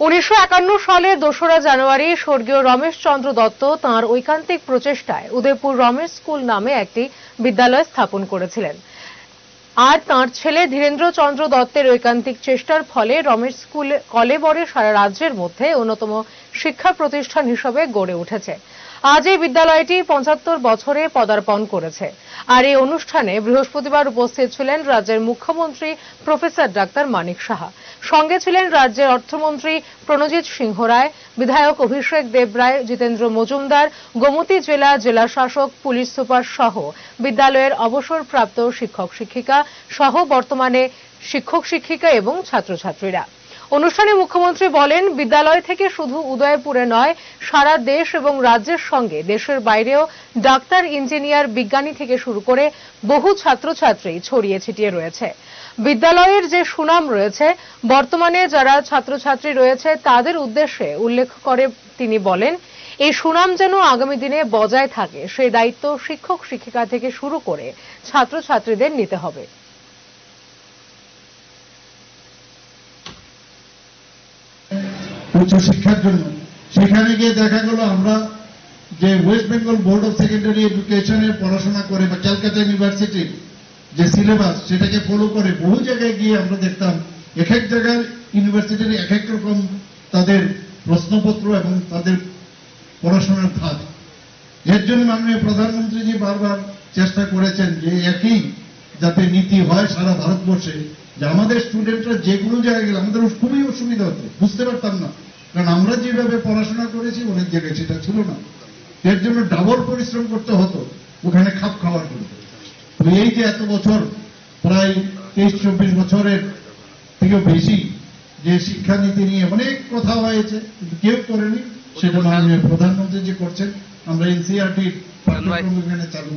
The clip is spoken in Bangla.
উনিশশো একান্ন সালে দোসরা জানুয়ারি স্বর্গীয় রমেশ চন্দ্র দত্ত তাঁর ঐকান্তিক প্রচেষ্টায় উদয়পুর রমেশ স্কুল নামে একটি বিদ্যালয় স্থাপন করেছিলেন। আর তাঁর ছেলে ধীরেন্দ্র চন্দ্র দত্তের ঐকান্তিক চেষ্টার ফলে রমেশ স্কুল কলেবরে সারা রাজ্যের মধ্যে অন্যতম শিক্ষা প্রতিষ্ঠান হিসেবে গড়ে উঠেছে। আজ এই বিদ্যালয়টি পঁচাত্তর বছরে পদার্পণ করেছে। আর এই অনুষ্ঠানে বৃহস্পতিবার উপস্থিত ছিলেন রাজ্যের মুখ্যমন্ত্রী প্রফেসর ডাক্তার মানিক সাহা। সঙ্গে ছিলেন রাজ্যের অর্থমন্ত্রী প্রণজিৎ সিংহ রায়, বিধায়ক অভিষেক দেবরায় জিতেন্দ্র মজুমদার, গোমতী জেলা জেলা শাসক পুলিশ সুপার সহ বিদ্যালয়ের অবসরপ্রাপ্ত শিক্ষক শিক্ষিকা সহ বর্তমানে শিক্ষক শিক্ষিকা এবং ছাত্রছাত্রীরা। অনুষ্ঠানে মুখ্যমন্ত্রী বলেন, বিদ্যালয় থেকে শুধু উদয়পুরে নয়, সারা দেশ এবং রাজ্যের সঙ্গে, দেশের বাইরেও ডাক্তার, ইঞ্জিনিয়ার, বিজ্ঞানী থেকে শুরু করে বহু ছাত্রছাত্রী ছড়িয়ে ছিটিয়ে রয়েছে। বিদ্যালয়ের যে সুনাম রয়েছে, বর্তমানে যারা ছাত্রছাত্রী রয়েছে, তাদের উদ্দেশ্যে উল্লেখ করে তিনি বলেন, এই সুনাম যেন আগামী দিনে বজায় থাকে সেই দায়িত্ব শিক্ষক, শিক্ষিকা থেকে শুরু করে ছাত্রছাত্রীদের নিতে হবে। উচ্চশিক্ষার জন্য। সেখানে গিয়ে দেখা গেল আমরা যে West Bengal board of secondary এডুকেশনের পড়াশোনা করে বা ক্যালকাটা ইউনিভার্সিটির যে সিলেবাস সেটাকে ফলো করে বহু জায়গায় গিয়ে আমরা দেখতাম এক এক জায়গায় ইউনিভার্সিটির এক এক রকম তাদের প্রশ্নপত্র এবং তাদের পড়াশোনার ধাপ এর জন্য মাননীয় প্রধানমন্ত্রীজি বারবার চেষ্টা করেছেন যে একই যাতে নীতি হয় সারা ভারতবর্ষে, যে আমাদের স্টুডেন্টরা যে কোনো জায়গায় গেলে আমাদের খুবই অসুবিধা হতো বুঝতে পারতাম না। কারণ আমরা যেভাবে পড়াশোনা করেছি অনেক জায়গায় সেটা ছিল না। এর জন্য ডাবল পরিশ্রম করতে হতো ওখানে খাপ খাওয়ার জন্য। তো এই যে এত বছর প্রায় তেইশ চব্বিশ বছরের থেকেও বেশি যে শিক্ষানীতি নিয়ে অনেক কথা হয়েছে কিন্তু কেউ করেনি। সেটা মাননীয় প্রধানমন্ত্রী যে করছেন। আমরা এনসিআরটির এখানে চালু